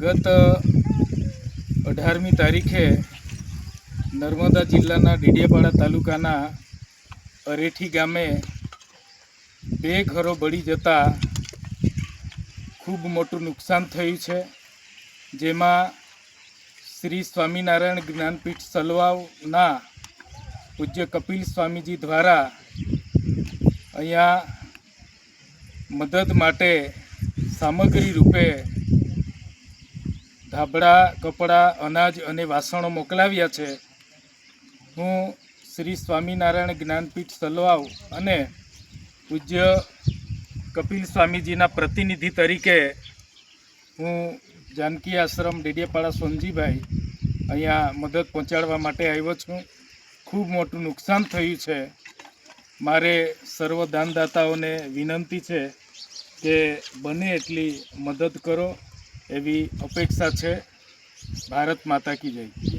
ગત અઢારમી તારીખે નર્મદા જિલ્લાના ડેડિયાપાડા તાલુકાના અરેઠી ગામે બે ઘરો બળી જતા ખૂબ મોટું નુકસાન થયું છે, જેમાં શ્રી સ્વામિનારાયણ જ્ઞાનપીઠ સલવાવના પૂજ્ય કપિલ સ્વામીજી દ્વારા અહીંયા મદદ માટે સામગ્રી રૂપે ધાબળા, કપડાં, અનાજ અને વાસણો મોકલાવ્યા છે. હું શ્રી સ્વામિનારાયણ જ્ઞાનપીઠ સલવાવ અને પૂજ્ય કપિલ સ્વામીજીના પ્રતિનિધિ તરીકે હું જાનકી આશ્રમ ડેડિયાપાડા સોનજીભાઈ અહીંયા મદદ પહોંચાડવા માટે આવ્યો છું. ખૂબ મોટું નુકસાન થયું છે. મારે સર્વ દાનદાતાઓને વિનંતી છે કે બને એટલી મદદ કરો. એવી અપેક્ષા છે ભારત માતા કી જય.